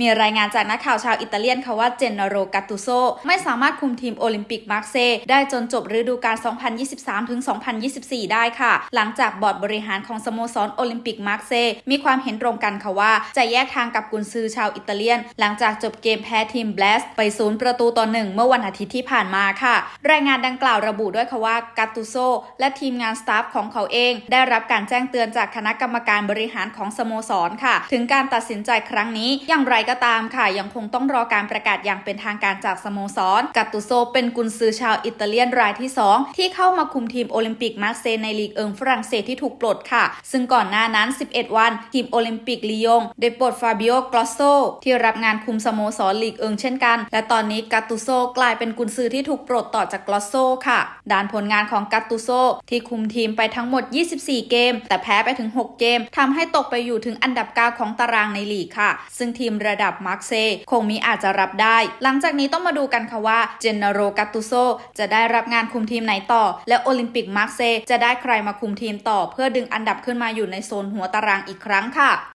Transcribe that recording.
มีรายงานจากนักข่าวชาวอิตาเลียนค่ะว่าเจนนโรกาตุโซไม่สามารถคุมทีมโอลิมปิกมาร์เซย์ได้จนจบฤดูกาล 2023-2024 ได้ค่ะ หลังจากบอร์ดบริหารของสโมสรโอลิมปิกมาร์เซย์มีความเห็นตรงกันค่ะว่า จะแยกทางกับกุนซือชาวอิตาเลียน หลังจากจบเกมแพ้ทีมแบลสไปศูนย์ประตูต่อหนึ่งเมื่อวันอาทิตย์ที่ผ่านมาค่ะ รายงานดังกล่าวระบุด้วยค่ะว่ากาตุโซและทีมงานสตาฟของเขาเอง ได้รับการแจ้งเตือนจากคณะกรรมการบริหารของสโมสรค่ะ ถึงการตัดสินใจครั้งนี้อย่างไรก็ตามค่ะ ยังคงต้องรอการประกาศอย่างเป็นทางการจากสโมสรกาตุโซเป็นกุนซือชาวอิตาเลียนรายที่ 2 ที่เข้ามาคุมทีมโอลิมปิกมาร์เซในลีกเอิงฝรั่งเศสที่ถูกปลดค่ะ ซึ่งก่อนหน้านั้น 11 วัน ทีมโอลิมปิกลียงได้ปลดฟาบิโอกลอสโซที่รับงานคุมสโมสรลีกเอิงเช่นกัน และตอนนี้กาตุโซกลายเป็นกุนซือที่ถูกปลดต่อจากกลอสโซค่ะด้านผลงานของกาตุโซที่คุมทีมไปทั้งหมด 24 เกม แต่แพ้ไปถึง 6 เกมทำให้ตกไปอยู่ถึงอันดับ 9 ของตารางในลีกค่ะ ซึ่งทีมระดับมาร์เซคงมีอาจจะรับได้ หลังจากนี้ต้องมาดูกันค่ะว่าเจนนโรกาตุโซจะได้รับงานคุมทีมไหนต่อ และโอลิมปิกมาร์เซจะได้ใครมาคุมทีมต่อ เพื่อดึงอันดับขึ้นมาอยู่ในโซนหัวตารางอีกครั้งค่ะ